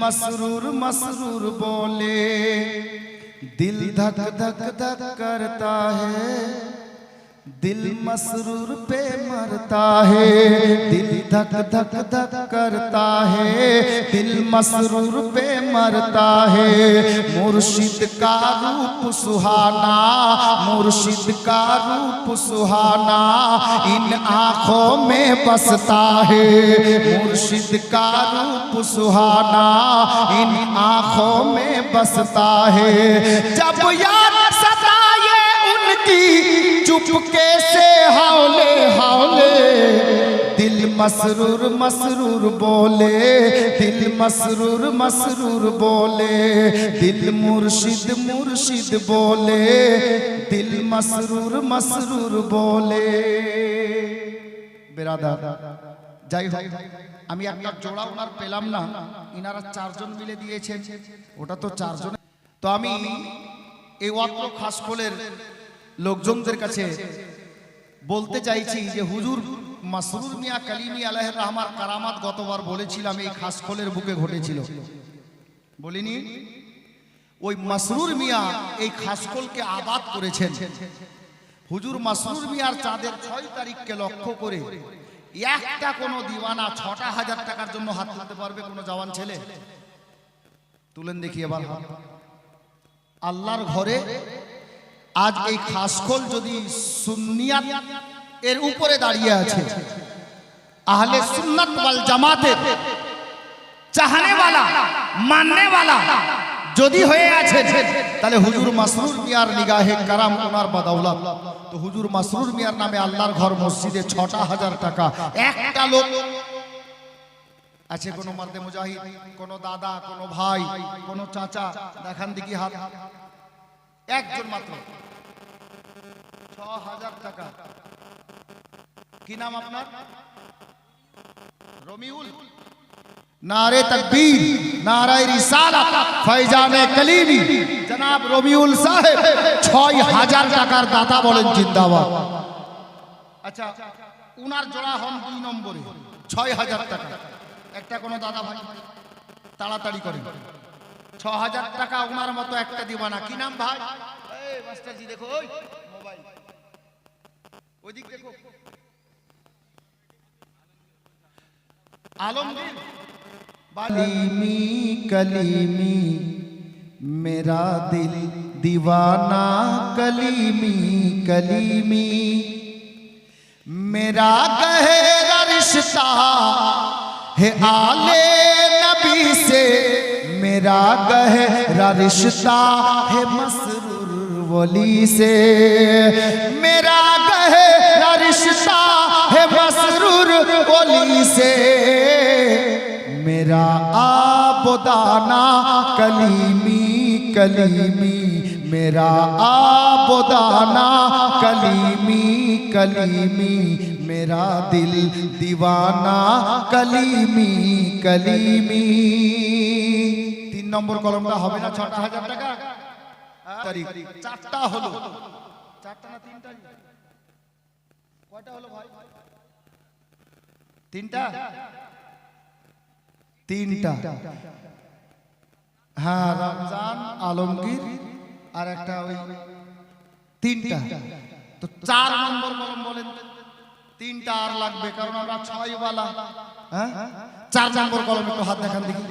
مسرور مسرور بولے۔ دل دھک دھک دھک کرتا ہے۔ دل مسرور پہ مرتا ہے، دل دھک دھک دھک کرتا ہے۔ دل مسرور پہ مرتا ہے۔ مرشد کا روپ سہانا، مرشد کا روپ سہانا ان آنکھوں میں بستا ہے۔ مرشد کا روپ سہانا ان آنکھوں میں بستا ہے۔ جب یاد ستائے ان کی चुपके से हौले हौले दिल मसरूर मसरूर बोले दिल मसरूर मसरूर बोले दिल मुर्शिद मुर्शिद बोले दिल मसरूर मसरूर बोले বেরাদা যাই হোক আমি একটা জোড়া ওনার পেলাম না ইনারা চারজন মিলে দিয়েছেন ওটা তো চারজন তো আমি এই অত্র খাসকোলের লোকজনদের কাছে বলতে চাইছি যে হুজুর মাসরুর মিয়া কালিমি আলাহের রহমার কারামাত গতবার বলেছিলাম এই খাসকোলের বুকে ঘটেছিল। বলিনি ওই মাসরুর মিয়া এই খাসকোলকে আবাদ করেছেন। হুজুর মাসরুর মিয়ার চাঁদের ছয় তারিখকে লক্ষ্য করে একটা কোনো দিওয়ানা ছটা হাজার টাকার জন্য হাত তুলতে পারবে কোনো জওয়ান ছেলে? তুলেন দেখি এবার। আল্লাহর ঘরে আজ এই খাসকোল যদি সুন্নিয়াত এর উপরে দাঁড়িয়ে আছে আহলে সুন্নাত ওয়াল জামাতের চাহনে वाला মাননে वाला যদি হয়ে আছে তাহলে হুজুর মাসরুর মিয়ার নিগাহে কারাম ওনার বাদাউলাত তো হুজুর মাসরুর মিয়ার নামে আল্লাহর ঘর মসজিদে ছটা হাজার টাকা একটা লোক আছে কোনো মার্দে মুজাহিদ কোনো দাদা কোনো ভাই কোনো চাচা দেখান দেখি হাত একজন মাত্র। ছ হাজার টাকা। কি নাম আপনার? রমিউল। নারে তকবীর, নারায় রিসালাত, ফয়জানে কলিমি। জনাব রবিউল সাহেব ছয় হাজার টাকার দাতা বলেন জিন্দাবাদ। আচ্ছা উনার জোড়া হন দুই নম্বরে ছয় হাজার টাকা। একটা কোনো দাদা ভাই, তাড়াতাড়ি করেন। 6000 টাকা ওনার মতো একটা দিব না। কি নাম ভাই? এই মাস্টার জি দেখো ওই মোবাইল। ওইদিক দেখো। عالمگیر বালিমি কলিমি میرا دل دیوانہ کلیمی کلیمی میرا گہرا رشتہ ہے آل نبی سے میرا گہرا رشتہ ہے مسرور ولی سے۔ میرا گہرا رشتہ ہے مسرور ولی سے۔ میرا آب دانا کلیمی کلیمی۔ میرا آب دانا کلیمی کلیمی۔ میرا دل دیوانہ، کلیمی کلیمی۔ নম্বর কলমটা হবে না, ছটা হাজার টাকা? তারিখ। চারটা হলো। চারটা না তিনটা? কয়টা হলো ভাই? তিনটা? তিনটা। হ্যাঁ রমজান, আলমগীর আর একটা ওই তিনটা। তো চার নম্বর কলম বলেন। তিনটা আর লাগবে, কারণ আমরা ছয় বালা হ্যাঁ? চার নম্বর কলম একটু হাত দেখান দেখি।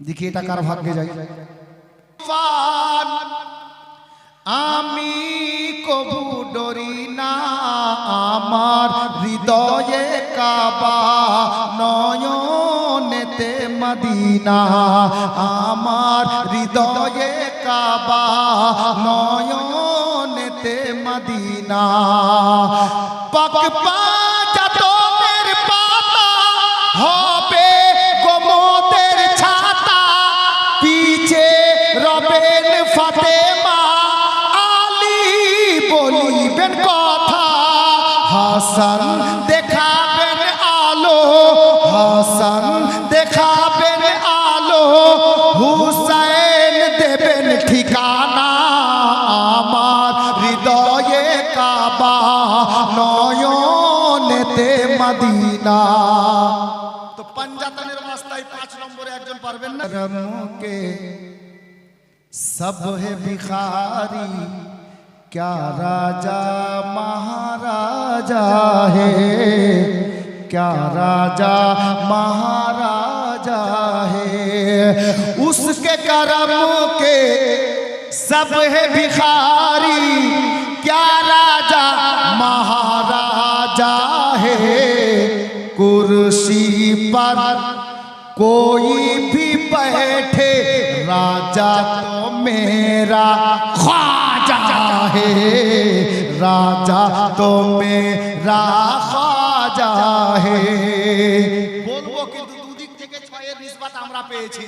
দেখি এটা কার ভাগ্যে যায় আমি কবু ডরি না, আমার হৃদয়ে কাবা নয়নেতে মদিনা। আমার হৃদয়ে কাবা নয়নেতে মদিনা। পাক পাজাতনের হাসান, দেখাবেন আলো। হাসান, দেখাবেন আলো। হুসাইন দেবেন ঠিকানা আমার হৃদয়ে কাবা, নয়নেতে মদিনা। তো পাঞ্জাব নির্যাতনের মাস্তায় পাঁচ নম্বরে একজন পারবেন না? সব হে ভিখারি। کیا راجا مہاراجا ہے؟ کیا راجا مہاراجا ہے؟ اس کے کرموں کے سب ہے بخاری کیا راجا مہاراجا ہے؟ کرسی پر کوئی بھی بیٹھے، راجا تو میرا خواہ হে রাজা তো মেরা খাজা হে বলব কিন্তু দুদিক থেকে ছয়ের নিসবাত আমরা পেয়েছি।